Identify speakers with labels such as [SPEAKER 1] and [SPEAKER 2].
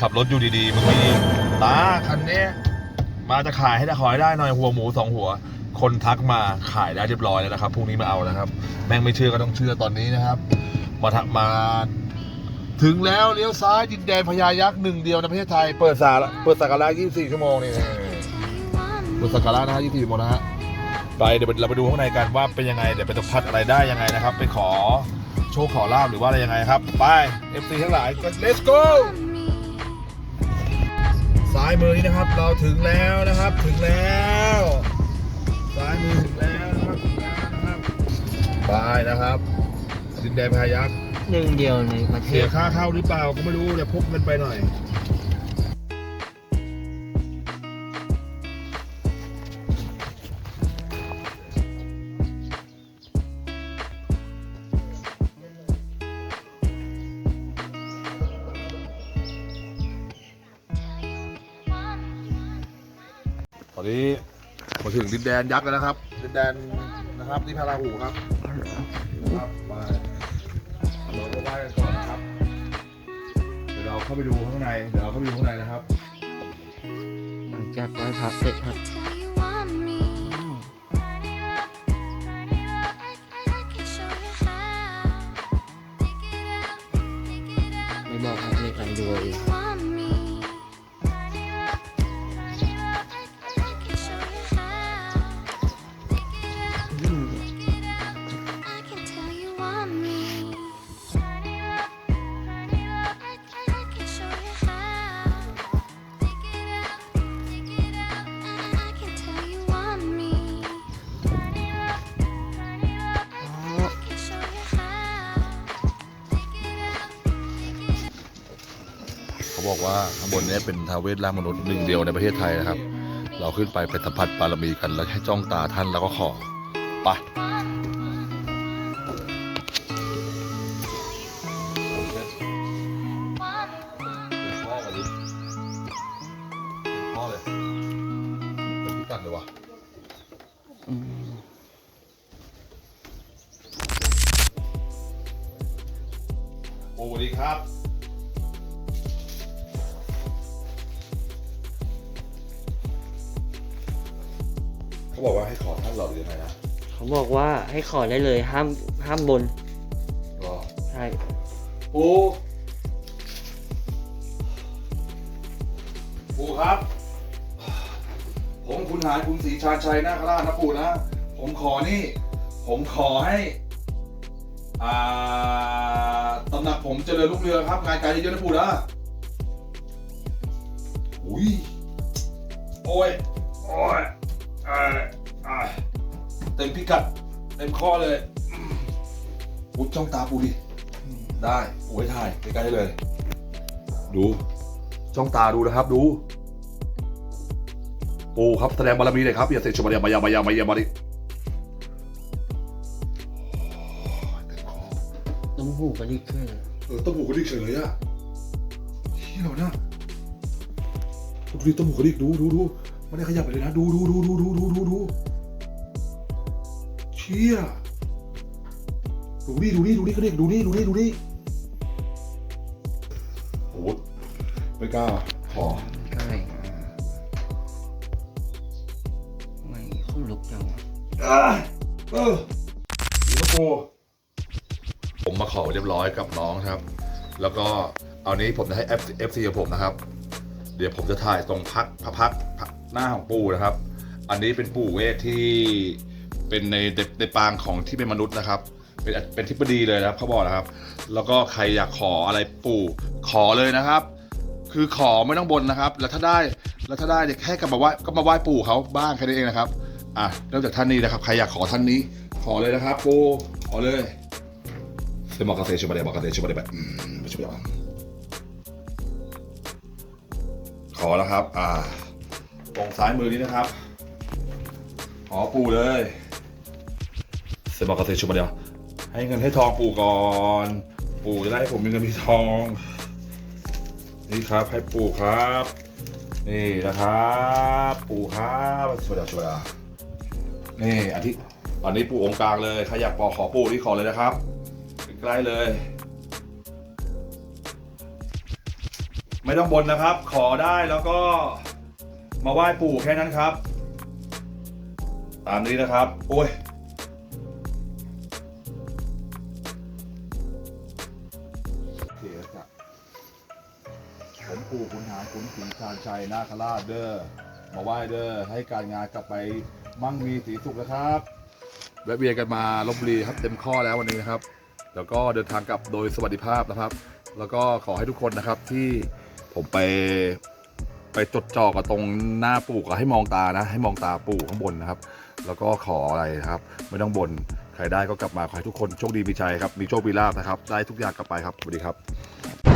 [SPEAKER 1] ขับรถอยู่ดีๆมึงมีตาคันนี้มาจะขายให้ได้ขอให้ได้หน่อยหัวหมูสองหัว คนทักมาขายได้เรียบร้อยแล้วนะครับพรุ่งนี้มาเอานะครับ แม่งไม่เชื่อก็ต้องเชื่อตอนนี้นะครับ มาทักมา ถึงแล้วเลี้ยวซ้ายดินแดนพญายักษ์หนึ่งเดียวในประเทศไทยเปิดสาเปิดสักการะ24 ชั่วโมงนี่เปิดสักการะนะฮะ24ชั่วโมงนะฮะไปเดี๋ยวเราไปดูข้างในกันว่าเป็นยังไงเดี๋ยวไปสัมผัสอะไรได้ยังไงนะครับ ไปขอโชคขอลาบหรือว่าอะไรยังไงครับ ไป FC ทั้งหลาย let's go ซ้ายมือนี้นะครับ เราถึงแล้วนะครับ ถึงแล้วซ้ายมือถึงแล้วนะครับถึงแล้วนะครับไปนะครับดินแดนพญายักษ์
[SPEAKER 2] หนึ่งเดียวในประเท
[SPEAKER 1] เสีย
[SPEAKER 2] ศ
[SPEAKER 1] ค่าเข้าหรือเปล่าก็ไม่รู้เดี๋ยวพกเงินไปหน่อย นนี้มาถึงดินแดนยักษ์แล้วนะครับ ดินแดนนะครับนี่พาราหูครับครับไปเราก็ไหว้กันก่อนนะครับ เดี๋ยวเราเข้าไปดูข้างใน เดี๋ยวเราเข้าไปดูข้างในนะครับ
[SPEAKER 2] หลังจากไหว้พระเสร็จครับ
[SPEAKER 3] Tell you want me. Turn it up, turn it up. I, I, I can show you how. Take it out, take it out.
[SPEAKER 2] ไม่บอกครับไม่ใครดูเอง
[SPEAKER 1] เขาบอกว่าข้างบนนี้เป็นทาวเวสร่างมนุษย์หนึ่งเดียวในประเทศไทยนะครับ เราขึ้นไปไปสัมผัสบารมีกันแล้วให้จ้องตาท่านแล้วก็ขอไปพ่อเลยเป็นพ่อเลยเป็นพิกัดเลยวะโอ้สวัสดีครับ เขาบอกว่าให้ขอท่านหรอหรือยังไงนะ
[SPEAKER 2] เขาบอกว่าให้ขอได้เลยห้ามห้ามบน
[SPEAKER 1] รอ
[SPEAKER 2] ใช่
[SPEAKER 1] ปูปูครับ ผมคุณหารคุณศรีชาญชัยนาคราชนะปู่นะผมขอนี่ ผมขอให้ อ่าตำหนักผมเจริญรุ่งเรืองครับงานการเยอะๆนะปู่นะอุ้ยโอ้ยโอ้ย กัดเต็มข้อเลยปุ๊บจ้องตาปูดิได้ปูให้ถ่ายใกล้ๆเลย ดู จ้องตาดูนะครับ ดูปูครับแสดงบารมีเลยครับอย่าเสกชมายามายามายามายามาดิต้อ
[SPEAKER 2] งหูกันดิกขึ้น
[SPEAKER 1] เออต้องหูกันดิกเฉยเลยอะที่เราเนี่ยดูดิต้องหูกันดิกดูดูดูไม่ได้ขยับไปเลยนะ ดูดูดูดูดูดูดู ชี่ยดูนี่ดูนี่ดูนี่กระดิกดูนี่ดูนี่ดูนี่โอ้โหไม่กล้าขอ
[SPEAKER 2] ใช่ไม่คุ้นลุกจังวะ
[SPEAKER 1] อะเออเดี๋ยวนะกูผมมาขอเรียบร้อยกับน้องครับ แล้วก็เอานี้ผมจะให้ F F C ของผมนะครับ เดี๋ยวผมจะถ่ายตรงพักพระพักพระหน้าของปู่นะครับ อันนี้เป็นปู่เวทที่ เป็นในในในปางของที่เป็นมนุษย์นะครับ เป็นเป็นทิพดีเลยนะครับเขาบอกนะครับ แล้วก็ใครอยากขออะไรปู่ขอเลยนะครับ คือขอไม่ต้องบนนะครับ แล้วถ้าได้แล้วถ้าได้เนี่ยแค่กลับมาไหว้ก็มาไหว้ปู่เขาบ้างแค่นั้นเองนะครับอะเริ่มจากท่านนี้นะครับใครอยากขอท่านนี้ ขอเลยนะครับ ปู่ขอเลยเซมอกาเซชุบะเดบอกาเซชุบะเดแบบอืมชุบะเดบขอแล้วครับ อ่าตรงซ้ายมือนี้นะครับ ขอปู่เลย เซบอกาเซชุบเดียว ให้เงินให้ทองปู่ก่อน ปู่จะได้ให้ผมมีเงินมีทอง นี่ครับให้ปู่ครับ นี่นะครับ ปู่ครับช่วยเดียวช่วยเดียวนี่อันที่อันนี้ปู่องค์กลางเลยใครอยากปอขอปู่ที่ขอเลยนะครับใกล้เลย ไม่ต้องบนนะครับ ขอได้แล้วก็มาไหว้ปู่แค่นั้นครับ ตามนี้นะครับ โอ้ย ปู่คุณหารคุณศรีชาญชัยนาคราชเด้อมาไหว้เด้อให้การงานกลับไปมั่งมีสีสุขนะครับแวะเวียนกันมาลบบุรีครับเต็มข้อแล้ววันนี้นะครับ แล้วก็เดินทางกลับโดยสวัสดิภาพนะครับ แล้วก็ขอให้ทุกคนนะครับที่ผมไปไปจดจ่อกับตรงหน้าปู่ก็ให้มองตานะ ให้มองตาปู่ข้างบนนะครับ แล้วก็ขออะไรนะครับ ไม่ต้องบนใครได้ก็กลับมาขอให้ทุกคนโชคดีมีชัยครับมีโชคมีลาภนะครับ ได้ทุกอย่างกลับไปครับสวัสดีครับ